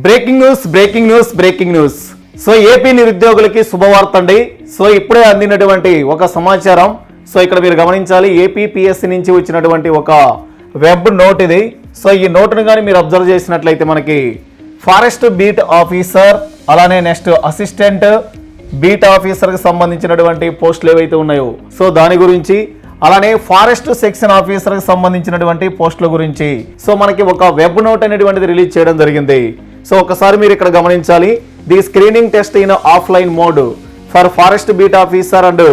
Breaking news breaking news breaking news. So AP నిరుద్యోగులకి శుభవార్త అండి. సో ఇప్పుడే అందినటువంటి ఒక సమాచారం. సో ఇక్కడ మీరు గమనించాలి ఏపీ పిఎస్సి నుంచి వచ్చినటువంటి ఒక వెబ్ నోట్ ఇది. సో ఈ నోటును కానీ మీరు అబ్జర్వ్ చేసినట్లయితే మనకి ఫారెస్ట్ బీట్ ఆఫీసర్ అలానే నెక్స్ట్ అసిస్టెంట్ బీట్ ఆఫీసర్కి సంబంధించినటువంటి పోస్టులు ఏవైతే ఉన్నాయో సో దాని గురించి అలానే ఫారెస్ట్ సెక్షన్ ఆఫీసర్కి సంబంధించినటువంటి పోస్టుల గురించి. సో మనకి ఒక వెబ్ నోట్ అనేటువంటిది రిలీజ్ చేయడం జరిగింది. సో ఒకసారి మీరు ఇక్కడ గమనించాలి. The screening test in offline mode for forest beat officer and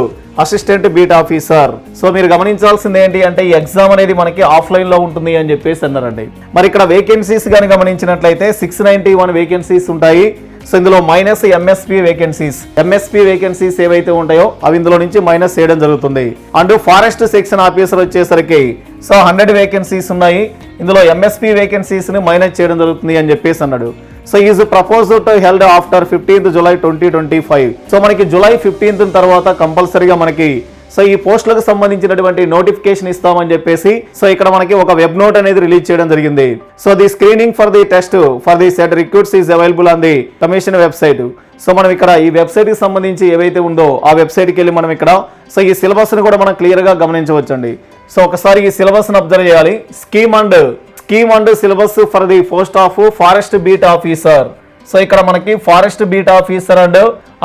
assistant beat officer so మీరు గమనించాల్సింది ఏంటి అంటే ఈ ఎగ్జామ్ అనేది మనకి ఆఫ్లైన్లో ఉంటుంది అని చెప్పేసి అన్నారండి. మరి ఇక్కడ వేకెన్సీస్ కానీ గమనించినట్లయితే సిక్స్ నైన్టీ వన్ వేకెన్సీస్ ఉంటాయి. సో ఇందులో minus MSP vacancies MSP vacancies ఏవైతే ఉంటాయో అవి ఇందులో నుంచి మైనస్ చేయడం జరుగుతుంది. అండ్ ఫారెస్ట్ సెక్షన్ ఆఫీసర్ వచ్చేసరికి సో హండ్రెడ్ వేకెన్సీస్ ఉన్నాయి. ఇందులో ఎంఎస్పి వేకెన్సీస్ని మైనస్ చేయడం జరుగుతుంది అని చెప్పేసి అన్నాడు. So is propose to held after fifteenth July twenty twenty five so మనకి జులై ఫిఫ్టీన్త్ తర్వాత కంపల్సరీగా మనకి సో ఈ పోస్టులకు సంబంధించినటువంటి నోటిఫికేషన్ ఇస్తామని చెప్పేసి సో ఇక్కడ మనకి ఒక వెబ్ నోట్ అనేది రిలీజ్ చేయడం జరిగింది. So the screening for the test for the set recruits is available on the commission website so మనం ఇక్కడ ఈ వెబ్సైట్కి సంబంధించి ఏవైతే ఉందో ఆ వెబ్సైట్కి వెళ్ళి మనం ఇక్కడ సో ఈ సిలబస్ని కూడా మనం క్లియర్గా గమనించవచ్చండి. సో ఒకసారి ఈ సిలబస్ని అబ్జర్వ్ చేయాలి. Scheme and scheme and syllabus for the post of forest beat officer. So ఇక్కడ మనకి forest beat officer and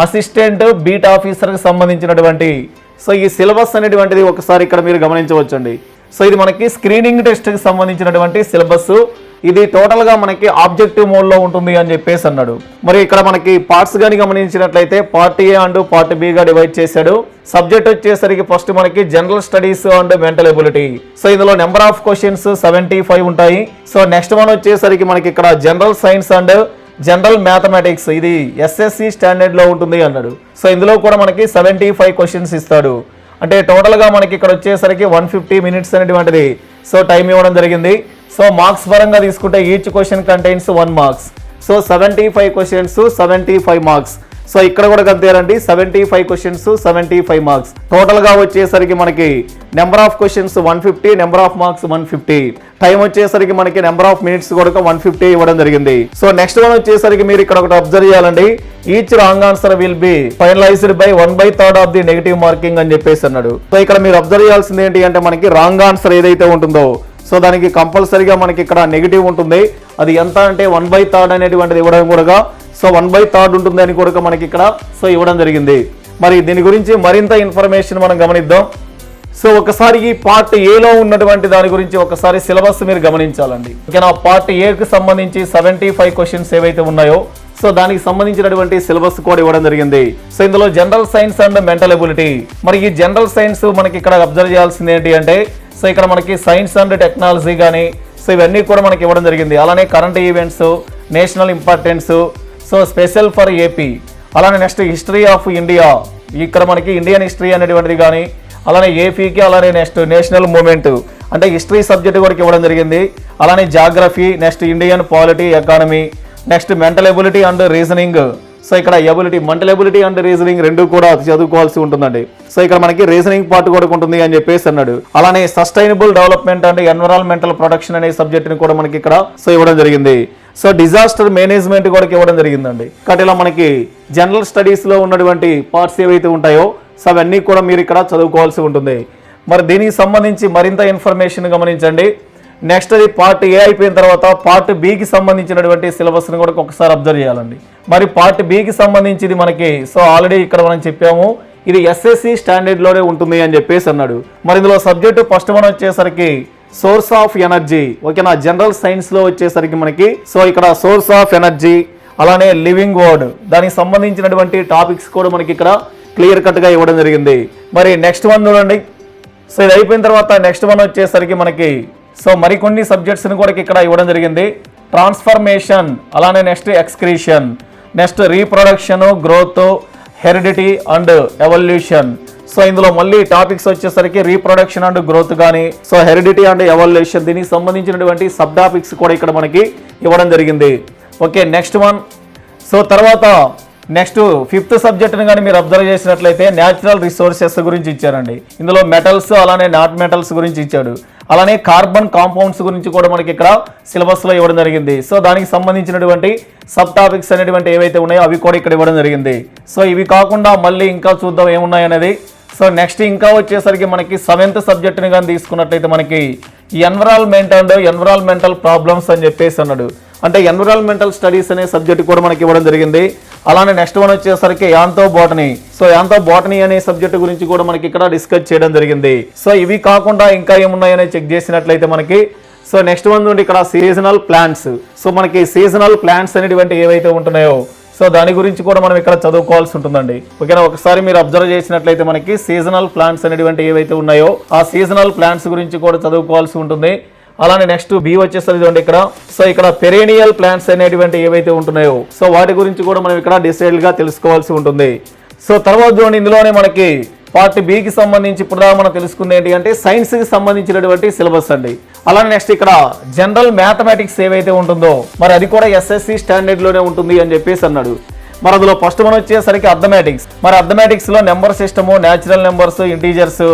assistant beat ఆఫీసర్కి సంబంధించినటువంటి సో ఈ సిలబస్ అనేటువంటిది ఒకసారి ఇక్కడ మీరు గమనించవచ్చండి. సో ఇది మనకి స్క్రీనింగ్ టెస్ట్కి సంబంధించినటువంటి సిలబస్. ఇది టోటల్గా మనకి ఆబ్జెక్టివ్ మోడ్లో ఉంటుంది అని చెప్పేసి అన్నాడు. మరి ఇక్కడ మనకి పార్ట్స్ కానీ గమనించినట్లయితే part A and part B గా డివైడ్ చేశాడు. సబ్జెక్ట్ వచ్చేసరికి ఫస్ట్ మనకి general studies and mental ability so ఇందులో number of questions seventy five ఉంటాయి. సో నెక్స్ట్ వన్ వచ్చేసరికి మనకి ఇక్కడ general science and general mathematics ఇది ఎస్ఎస్సి స్టాండర్డ్లో ఉంటుంది అన్నాడు. సో ఇందులో కూడా మనకి సెవెంటీ ఫైవ్ క్వశ్చన్స్ ఇస్తాడు. అంటే టోటల్గా మనకి ఇక్కడ వచ్చేసరికి వన్ ఫిఫ్టీ మినిట్స్ అనేటువంటిది. సో టైం ఇవ్వడం జరిగింది. సో మార్క్స్ పరంగా తీసుకుంటే each question contains one marks so seventy five questions seventy five marks so ఇక్కడ కూడా అంతేనండి seventy five questions seventy five marks టోటల్గా వచ్చేసరికి మనకి number of questions one fifty number of marks one fifty time వచ్చేసరికి మనకి నెంబర్ ఆఫ్ మినిట్స్ కూడా one fifty ఇవ్వడం జరిగింది. సో నెక్స్ట్ వన్ వచ్చేసరికి మీరు ఇక్కడ ఒకటి అబ్జర్వ్ చేయాలండి. Each wrong answer will be finalised by one by third of the negative marking అని చెప్పేసి అన్నాడు. సో ఇక్కడ మీరు అబ్జర్వ్ చేయాల్సింది ఏంటి అంటే మనకి రాంగ్ ఆన్సర్ ఏదైతే ఉంటుందో సో దానికి కంపల్సరీగా మనకి ఇక్కడ నెగిటివ్ ఉంటుంది. అది ఎంత అంటే వన్ బై థర్డ్ అనేటువంటిది ఇవ్వడం కూడా సో వన్ బై థర్డ్ ఉంటుంది అని కూడా మనకి ఇక్కడ సో ఇవ్వడం జరిగింది. మరి దీని గురించి మరింత ఇన్ఫర్మేషన్ మనం గమనిద్దాం. సో ఒకసారి ఈ పార్ట్ ఏలో ఉన్నటువంటి దాని గురించి ఒకసారి సిలబస్ మీరు గమనించాలండి. ఓకేనా? పార్ట్ ఏకి సంబంధించి సెవెంటీ ఫైవ్ క్వశ్చన్స్ ఏవైతే ఉన్నాయో సో దానికి సంబంధించినటువంటి సిలబస్ కూడా ఇవ్వడం జరిగింది. సో ఇందులో general science and mental ability. మరి ఈ జనరల్ సైన్స్ మనకి ఇక్కడ అబ్జర్వ్ చేయాల్సింది ఏంటి అంటే సో ఇక్కడ మనకి సైన్స్ అండ్ టెక్నాలజీ కానీ సో ఇవన్నీ కూడా మనకి ఇవ్వడం జరిగింది. అలానే current events national importance so special for AP అలానే నెక్స్ట్ హిస్టరీ ఆఫ్ ఇండియా. ఇక్కడ మనకి ఇండియన్ హిస్టరీ అనేటువంటిది కానీ అలానే ఏపీకి అలానే నెక్స్ట్ నేషనల్ మూమెంట్. అంటే హిస్టరీ సబ్జెక్ట్ కూడా ఇవ్వడం జరిగింది. అలానే geography next Indian polity economy next mental ability and reasoning. So ఇక్కడ ability mental ability and reasoning రెండు కూడా చదువుకోవాల్సి ఉంటుందండి. సో ఇక్కడ మనకి రీజనింగ్ పార్ట్ కూడా ఉంటుంది అని చెప్పేసి అన్నాడు. అలానే sustainable development and environmental protection అనే సబ్జెక్ట్ని కూడా మనకి ఇక్కడ సో ఇవ్వడం జరిగింది. సో డిజాస్టర్ మేనేజ్మెంట్ కూడా ఇవ్వడం జరిగిందండి. కాబట్టి ఇలా మనకి జనరల్ స్టడీస్లో ఉన్నటువంటి పార్ట్స్ ఏవైతే ఉంటాయో సో అవన్నీ కూడా మీరు ఇక్కడ చదువుకోవాల్సి ఉంటుంది. మరి దీనికి సంబంధించి మరింత ఇన్ఫర్మేషన్ గమనించండి. నెక్స్ట్ అది పార్ట్ ఏ అయిపోయిన తర్వాత పార్ట్ బికి సంబంధించినటువంటి సిలబస్ని కూడా ఒకసారి అబ్జర్వ్ చేయాలండి. మరి పార్ట్ బికి సంబంధించింది మనకి సో ఆల్రెడీ ఇక్కడ మనం చెప్పాము ఇది ఎస్ఎస్సి స్టాండర్డ్లోనే ఉంటుంది అని చెప్పేసి అన్నాడు. మరి ఇందులో సబ్జెక్టు ఫస్ట్ మనం వచ్చేసరికి సోర్స్ ఆఫ్ ఎనర్జీ. ఓకేనా? జనరల్ సైన్స్లో వచ్చేసరికి మనకి సో ఇక్కడ సోర్స్ ఆఫ్ ఎనర్జీ అలానే లివింగ్ వర్డ్. దానికి సంబంధించినటువంటి టాపిక్స్ కూడా మనకి ఇక్కడ క్లియర్ కట్గా ఇవ్వడం జరిగింది. మరి నెక్స్ట్ వన్ చూడండి. సో ఇది అయిపోయిన తర్వాత నెక్స్ట్ వన్ వచ్చేసరికి మనకి సో మరికొన్ని సబ్జెక్ట్స్ని కూడా ఇక్కడ ఇవ్వడం జరిగింది. ట్రాన్స్ఫర్మేషన్ అలానే next excretion next reproduction growth heredity and evolution. So ఇందులో మళ్ళీ టాపిక్స్ వచ్చేసరికి రీప్రొడక్షన్ అండ్ గ్రోత్ కానీ సో హెరిడిటీ అండ్ ఎవల్యూషన్ దీనికి సంబంధించినటువంటి సబ్ టాపిక్స్ కూడా ఇక్కడ మనకి ఇవ్వడం జరిగింది. ఓకే నెక్స్ట్ వన్ సో తర్వాత నెక్స్ట్ ఫిఫ్త్ సబ్జెక్ట్ని కానీ మీరు అబ్జర్వ్ చేసినట్లయితే న్యాచురల్ రిసోర్సెస్ గురించి ఇచ్చారండి. ఇందులో మెటల్స్ అలానే నాట్ మెటల్స్ గురించి ఇచ్చాడు. అలానే కార్బన్ కాంపౌండ్స్ గురించి కూడా మనకి ఇక్కడ సిలబస్లో ఇవ్వడం జరిగింది. సో దానికి సంబంధించినటువంటి సబ్ టాపిక్స్ అనేటువంటి ఏవైతే ఉన్నాయో అవి కూడా ఇక్కడ ఇవ్వడం జరిగింది. సో ఇవి కాకుండా మళ్ళీ ఇంకా చూద్దాం ఏమున్నాయి అనేది సో నెక్స్ట్ ఇంకా వచ్చేసరికి మనకి సెవెంత్ సబ్జెక్ట్ని కానీ తీసుకున్నట్లయితే మనకి ఎన్విరాన్మెంట్ అండ్ ఎన్విరాన్మెంటల్ ప్రాబ్లమ్స్ అని చెప్పేసి అన్నాడు. అంటే ఎన్విరాన్మెంటల్ స్టడీస్ అనే సబ్జెక్ట్ కూడా మనకి ఇవ్వడం జరిగింది. అలానే నెక్స్ట్ వన్ వచ్చేసరికి యాంతో బాటనీ సో యాంతో బాటనీ అనే సబ్జెక్ట్ గురించి కూడా మనకి ఇక్కడ డిస్కస్ చేయడం జరిగింది. సో ఇవి కాకుండా ఇంకా ఏమున్నాయని చెక్ చేసినట్లయితే మనకి సో నెక్స్ట్ వన్ నుండి ఇక్కడ సీజనల్ ప్లాంట్స్ సో మనకి సీజనల్ ప్లాంట్స్ అనేటువంటి ఏవైతే ఉంటున్నాయో సో దాని గురించి కూడా మనం ఇక్కడ చదువుకోవాల్సి ఉంటుందండి. ఓకేనా? ఒకసారి మీరు అబ్జర్వ్ చేసినట్లయితే మనకి సీజనల్ ప్లాంట్స్ అనేటువంటి ఏవైతే ఉన్నాయో ఆ సీజనల్ ప్లాంట్స్ గురించి కూడా చదువుకోవాల్సి ఉంటుంది. అలానే నెక్స్ట్ బి వచ్చేస్తుంది చూడండి ఇక్కడ. సో ఇక్కడ పెరేనియల్ ప్లాంట్స్ అనేటువంటి ఏవైతే ఉంటున్నాయో సో వాటి గురించి కూడా మనం ఇక్కడ డిసైడ్గా తెలుసుకోవాల్సి ఉంటుంది. సో తర్వాత చూడండి ఇందులోనే మనకి పార్ట్ బికి సంబంధించి ఇప్పుడు మనం తెలుసుకుంది ఏంటి అంటే సైన్స్కి సంబంధించినటువంటి సిలబస్ అండి. అలానే నెక్స్ట్ ఇక్కడ జనరల్ మ్యాథమెటిక్స్ ఏవైతే ఉంటుందో మరి అది కూడా ఎస్ఎస్సి స్టాండర్డ్లోనే ఉంటుంది అని చెప్పేసి అన్నాడు. మరి అందులో ఫస్ట్ మనం వచ్చేసరికి అర్థమెటిక్స్ మరి అర్థమెటిక్స్లో number system natural numbers integers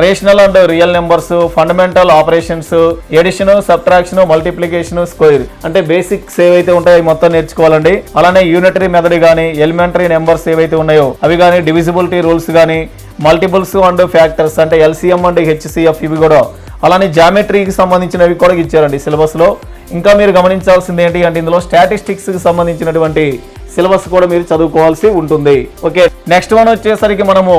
rational and real numbers fundamental operations addition subtraction multiplication square అంటే బేసిక్స్ ఏవైతే ఉంటాయో మొత్తం నేర్చుకోవాలండి. అలానే యూనిటరీ మెథడ్ కానీ ఎలిమెంటరీ నెంబర్స్ ఏవైతే ఉన్నాయో అవి కానీ డివిజిబిలిటీ రూల్స్ కానీ మల్టిపుల్స్ అండ్ ఫ్యాక్టర్స్ అంటే ఎల్సిఎం అండ్ హెచ్సిఎఫ్ ఇవి కూడా అలానే జామెట్రీకి సంబంధించినవి కూడా ఇచ్చారండి సిలబస్లో. ఇంకా మీరు గమనించాల్సింది ఏంటి అంటే ఇందులో స్టాటిస్టిక్స్కి సంబంధించినటువంటి సిలబస్ కూడా మీరు చదువుకోవాల్సి ఉంటుంది. ఓకే నెక్స్ట్ వన్ వచ్చేసరికి మనము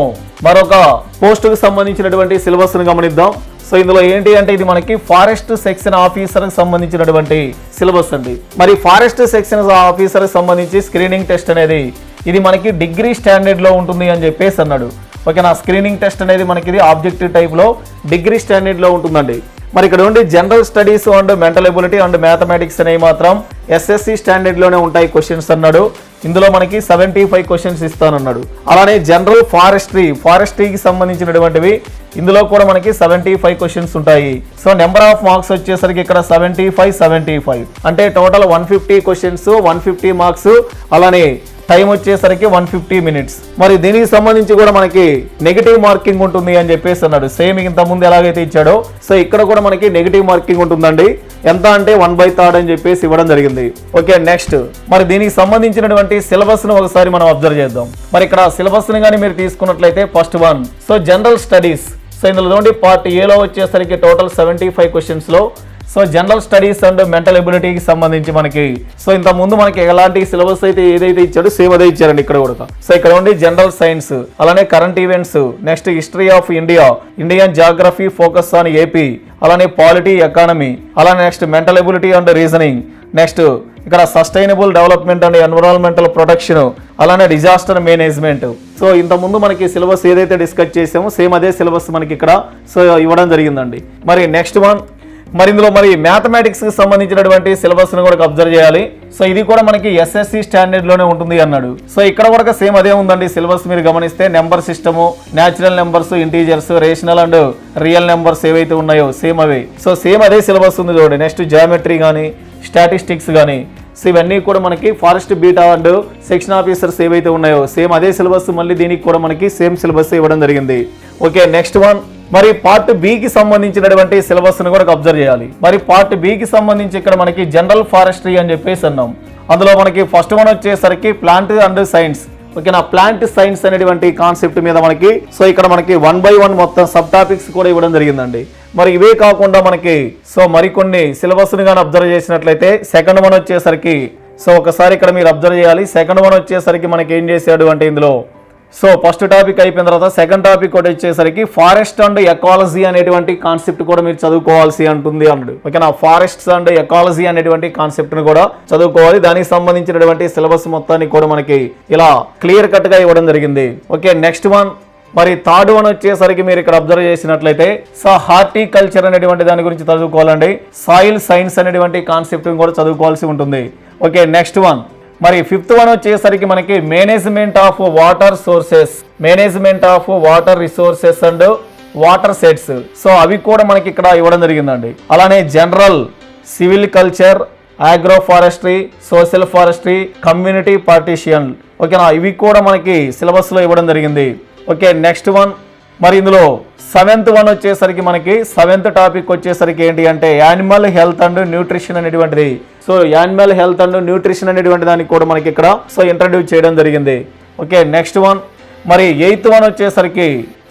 మరొక పోస్ట్కు సంబంధించినటువంటి సిలబస్ను గమనిద్దాం. సో ఇందులో ఏంటి అంటే ఇది మనకి ఫారెస్ట్ సెక్షన్ ఆఫీసర్కి సంబంధించినటువంటి సిలబస్ అండి. మరి ఫారెస్ట్ సెక్షన్ ఆఫీసర్కి సంబంధించి స్క్రీనింగ్ టెస్ట్ అనేది ఇది మనకి డిగ్రీ స్టాండర్డ్లో ఉంటుంది అని చెప్పేసి అన్నాడు. ఓకే నా స్క్రీనింగ్ టెస్ట్ అనేది మనకి ఇది ఆబ్జెక్టివ్ టైప్లో డిగ్రీ స్టాండర్డ్లో ఉంటుందండి. మరి ఇక్కడ ఉండి general studies and mental ability and mathematics అనేవి మాత్రం ఎస్ఎస్సి స్టాండర్డ్లోనే ఉంటాయి క్వశ్చన్స్ అన్నాడు. ఇందులో మనకి సెవెంటీ ఫైవ్ క్వశ్చన్స్ ఇస్తానన్నాడు. అలానే జనరల్ ఫారెస్ట్రీ ఫారెస్ట్రీకి సంబంధించినటువంటివి ఇందులో కూడా మనకి సెవెంటీ ఫైవ్ క్వశ్చన్స్ ఉంటాయి. సో నెంబర్ ఆఫ్ మార్క్స్ వచ్చేసరికి ఇక్కడ సెవెంటీ ఫైవ్ సెవెంటీ ఫైవ్ అంటే total one fifty questions one fifty marks అలానే టైం వచ్చేసరికి వన్ ఫిఫ్టీ మినిట్స్. మరి దీనికి సంబంధించి కూడా మనకి నెగిటివ్ మార్కింగ్ ఉంటుంది అని చెప్పేసి అన్నాడు. సేమ్ ఇంత ముందు ఎలాగైతే ఇచ్చాడో సో ఇక్కడ కూడా మనకి నెగిటివ్ మార్కింగ్ ఉంటుందండి. ఎంత అంటే వన్ బై థర్డ్ అని చెప్పేసి ఇవ్వడం జరిగింది. Okay next. మరి దీనికి సంబంధించినటువంటి సిలబస్ను ఒకసారి మనం అబ్జర్వ్ చేద్దాం. మరి ఇక్కడ సిలబస్ని కానీ మీరు తీసుకున్నట్లయితే first one. So general studies. So ఇందులో పార్ట్ ఏలో వచ్చేసరికి total seventy five క్వశ్చన్స్లో so general studies and mental ఎబిలిటీకి సంబంధించి మనకి సో ఇంత ముందు మనకి ఎలాంటి సిలబస్ అయితే ఏదైతే ఇచ్చాడో సేమ్ అదే ఇచ్చారండి ఇక్కడ కూడా. సో ఇక్కడ ఉండి జనరల్ సైన్స్ అలానే current events next history of India Indian geography focus on AP అలానే పాలిటీ ఎకానమీ అలానే next mental ability and reasoning next ఇక్కడ sustainable development and environmental protection అలానే డిజాస్టర్ మేనేజ్మెంట్. సో ఇంత ముందు మనకి సిలబస్ ఏదైతే డిస్కస్ చేసామో సేమ్ అదే సిలబస్ మనకి ఇక్కడ సో ఇవ్వడం జరిగిందండి. మరి నెక్స్ట్ వన్ మరి ఇందులో మరి మ్యాథమెటిక్స్కి సంబంధించినటువంటి సిలబస్ను కూడా అబ్జర్వ్ చేయాలి. సో ఇది కూడా మనకి ఎస్ఎస్సి స్టాండర్డ్లోనే ఉంటుంది అన్నాడు. సో ఇక్కడ కూడా సేమ్ అదే ఉందండి సిలబస్ మీరు గమనిస్తే number system natural numbers integers rational and real numbers ఏవైతే ఉన్నాయో సేమ్ అవే. సో సేమ్ అదే సిలబస్ ఉంది చూడండి. నెక్స్ట్ జామెట్రీ కానీ స్టాటిస్టిక్స్ కానీ సో ఇవన్నీ కూడా మనకి forest beat and section officers ఏవైతే ఉన్నాయో సేమ్ అదే సిలబస్ మళ్ళీ దీనికి కూడా మనకి సేమ్ సిలబస్ ఇవ్వడం జరిగింది. ఓకే నెక్స్ట్ వన్ మరి పార్ట్ బికి సంబంధించినటువంటి సిలబస్ను కూడా అబ్జర్వ్ చేయాలి. మరి పార్ట్ బికి సంబంధించి ఇక్కడ మనకి జనరల్ ఫారెస్ట్రీ అని చెప్పేసి అన్నాం. అందులో మనకి ఫస్ట్ వన్ వచ్చేసరికి ప్లాంట్ అండ్ సైన్స్ ఓకేనా? ప్లాంట్ సైన్స్ అనేటువంటి కాన్సెప్ట్ మీద మనకి సో ఇక్కడ మనకి వన్ బై వన్ మొత్తం సబ్ టాపిక్స్ కూడా ఇవ్వడం జరిగిందండి. మరి ఇవే కాకుండా మనకి సో మరికొన్ని సిలబస్ని కానీ అబ్జర్వ్ చేసినట్లయితే సెకండ్ వన్ వచ్చేసరికి సో ఒకసారి ఇక్కడ మీరు అబ్జర్వ్ చేయాలి. సెకండ్ వన్ వచ్చేసరికి మనకి ఏం చేశాడు అంటే ఇందులో సో ఫస్ట్ టాపిక్ అయిపోయిన తర్వాత సెకండ్ టాపిక్ కూడా వచ్చేసరికి ఫారెస్ట్ అండ్ ఎకాలజీ అనేటువంటి కాన్సెప్ట్ కూడా మీరు చదువుకోవాల్సి ఉంటుంది అన్నాడు. ఓకేనా? ఫారెస్ట్స్ అండ్ ఎకాలజీ అనేటువంటి కాన్సెప్ట్ను కూడా చదువుకోవాలి. దానికి సంబంధించినటువంటి సిలబస్ మొత్తాన్ని కూడా మనకి ఇలా క్లియర్ కట్గా ఇవ్వడం జరిగింది. Okay next one. మరి థర్డ్ వన్ వచ్చేసరికి మీరు ఇక్కడ అబ్జర్వ్ చేసినట్లయితే సో హార్టికల్చర్ అనేటువంటి దాని గురించి చదువుకోవాలండి. సాయిల్ సైన్స్ అనేటువంటి కాన్సెప్ట్ని కూడా చదువుకోవాల్సి ఉంటుంది. Okay next one. మరి ఫిఫ్త్ వన్ వచ్చేసరికి మనకి management of water sources management of water resources and watersheds. So అవి కూడా మనకి ఇక్కడ ఇవ్వడం జరిగిందండి. అలానే general silviculture agroforestry social forestry community participation. ఓకేనా? ఇవి కూడా మనకి సిలబస్లో ఇవ్వడం జరిగింది. Okay next one. మరి ఇందులో సెవెంత్ వన్ వచ్చేసరికి మనకి సెవెంత్ టాపిక్ వచ్చేసరికి ఏంటి అంటే యానిమల్ హెల్త్ అండ్ న్యూట్రిషన్ అనేటువంటిది. So animal health and nutrition అనేటువంటి దానికి కూడా మనకి ఇక్కడ సో ఇంట్రడ్యూస్ చేయడం జరిగింది. Okay next one. మరి ఎయిత్ వన్ వచ్చేసరికి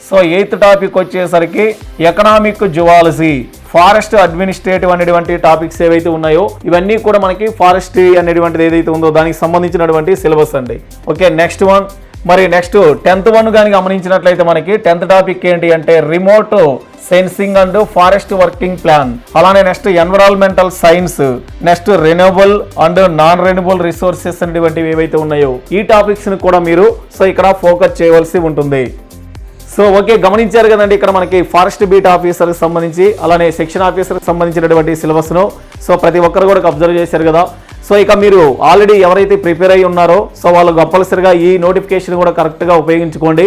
సో ఎయిత్ టాపిక్ వచ్చేసరికి ఎకనామిక్ జువాలజీ ఫారెస్ట్ అడ్మినిస్ట్రేటివ్ అనేటువంటి టాపిక్స్ ఏవైతే ఉన్నాయో ఇవన్నీ కూడా మనకి ఫారెస్ట్రీ అనేటువంటిది ఏదైతే ఉందో దానికి సంబంధించినటువంటి సిలబస్ అండి. Okay next one. మరి నెక్స్ట్ టెన్త్ వన్ కానీ గమనించినట్లయితే మనకి టెన్త్ టాపిక్ ఏంటి అంటే remote sensing and forest working plan. అలానే next environmental science next renewable and non renewable resources అనేటువంటివి ఏవైతే ఉన్నాయో ఈ టాపిక్స్ని కూడా మీరు సో ఇక్కడ ఫోకస్ చేయవలసి ఉంటుంది. సో ఓకే గమనించారు కదండి ఇక్కడ మనకి ఫారెస్ట్ బీట్ ఆఫీసర్కి సంబంధించి అలానే సెక్షన్ ఆఫీసర్కి సంబంధించినటువంటి సిలబస్ను. సో ప్రతి ఒక్కరు కూడా అబ్జర్వ్ చేశారు కదా. సో ఇక మీరు ఆల్రెడీ ఎవరైతే ప్రిపేర్ అయి ఉన్నారో సో వాళ్ళు కంపల్సరిగా ఈ నోటిఫికేషన్ కూడా కరెక్ట్గా ఉపయోగించుకోండి.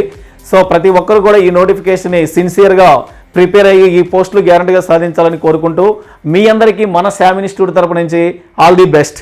సో ప్రతి ఒక్కరు కూడా ఈ నోటిఫికేషన్ని సిన్సియర్గా ప్రిపేర్ అయ్యి ఈ పోస్టులు గ్యారంటీగా సాధించాలని కోరుకుంటూ మీ అందరికీ మన శామ్ ఇన్స్టిట్యూట్ తరపు నుంచి ఆల్ ది బెస్ట్